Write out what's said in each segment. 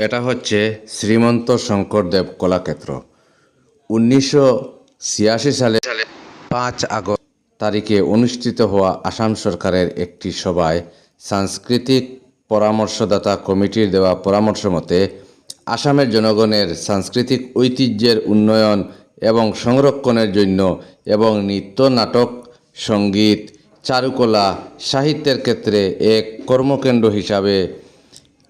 এটা হচ্ছে শ্রীমন্ত শঙ্করদেব কলাক্ষেত্র। উনিশশো ছিয়াশি সালে পাঁচ আগস্ট তারিখে অনুষ্ঠিত হওয়া আসাম সরকারের একটি সভায় সাংস্কৃতিক পরামর্শদাতা কমিটির দেওয়া পরামর্শ মতে, আসামের জনগণের সাংস্কৃতিক ঐতিহ্যের উন্নয়ন এবং সংরক্ষণের জন্য এবং নৃত্য, নাটক, সংগীত, চারুকলা, সাহিত্যের ক্ষেত্রে এক কর্মকেন্দ্র হিসাবে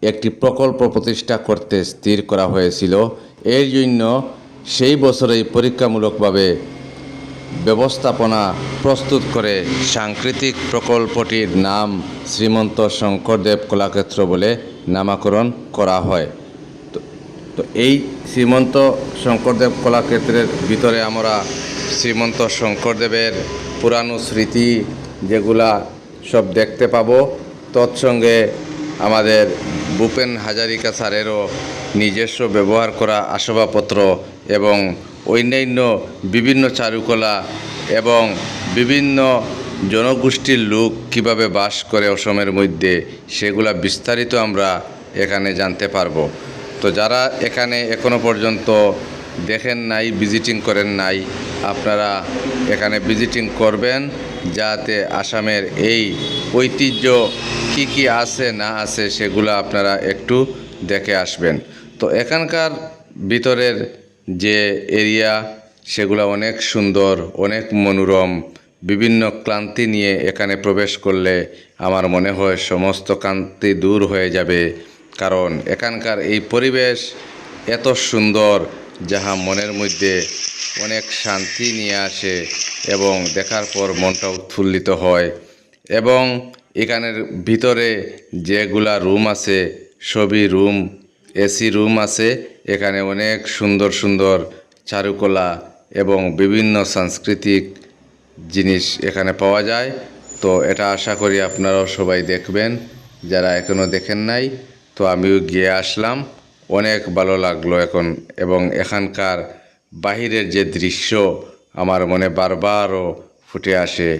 একটি প্রকল্প প্রতিষ্ঠা করতে স্থির করা হয়েছিল। এর জন্য সেই বছরেই পরীক্ষামূলকভাবে ব্যবস্থাপনা প্রস্তুত করে সাংস্কৃতিক প্রকল্পটির নাম শ্রীমন্ত শঙ্করদেব কলাক্ষেত্র বলে নামাকরণ করা হয়। তো তো এই শ্রীমন্ত শঙ্করদেব কলাক্ষেত্রের ভিতরে আমরা শ্রীমন্ত শঙ্করদেবের পুরানো স্মৃতি যেগুলা সব দেখতে পাবো। তৎসঙ্গে আমাদের ভূপেন হাজারিকা স্যারেরও নিজস্ব ব্যবহার করা আসবাবপত্র এবং অন্যান্য বিভিন্ন চারুকলা এবং বিভিন্ন জনগোষ্ঠীর লোক কীভাবে বাস করে অসমের মধ্যে, সেগুলা বিস্তারিত আমরা এখানে জানতে পারব। তো যারা এখানে এখনও পর্যন্ত দেখেন নাই ভিজিটিং করেন নাই, আপনারা এখানে ভিজিটিং করবেন যাতে আসামের এই ঐতিহ্য কি কি আছে, না আছে, সেগুলো আপনারা একটু দেখে আসবেন। তো এখানকার ভিতরের যে এরিয়া, সেগুলো অনেক সুন্দর, অনেক মনোরম, বিভিন্ন ক্লান্তি নিয়ে এখানে প্রবেশ করলে আমার মনে হয় সমস্ত ক্লান্তি দূর হয়ে যাবে। কারণ এখানকার এই পরিবেশ এত সুন্দর যাহা মনের মধ্যে অনেক শান্তি নিয়ে আসে এবং দেখার পর মনটা উৎফুল্লিত হয়। এবং এখানের ভিতরে যেগুলা রুম আছে, সবই রুম, এসি রুম আছে, এখানে অনেক সুন্দর সুন্দর চারুকলা এবং বিভিন্ন সাংস্কৃতিক জিনিস এখানে পাওয়া যায়। তো এটা আশা করি আপনারাও সবাই দেখবেন। যারা এখনও দেখেন নাই, তো আমিও গিয়ে আসলাম। অনেক ভালো লাগল এখন, এবং এখানকার বাহিরের যে দৃশ্য আমার মনে বারবারও ফুটে আসে,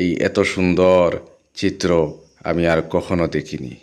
এই এত সুন্দর চিত্র আমি আর কখনো দেখিনি।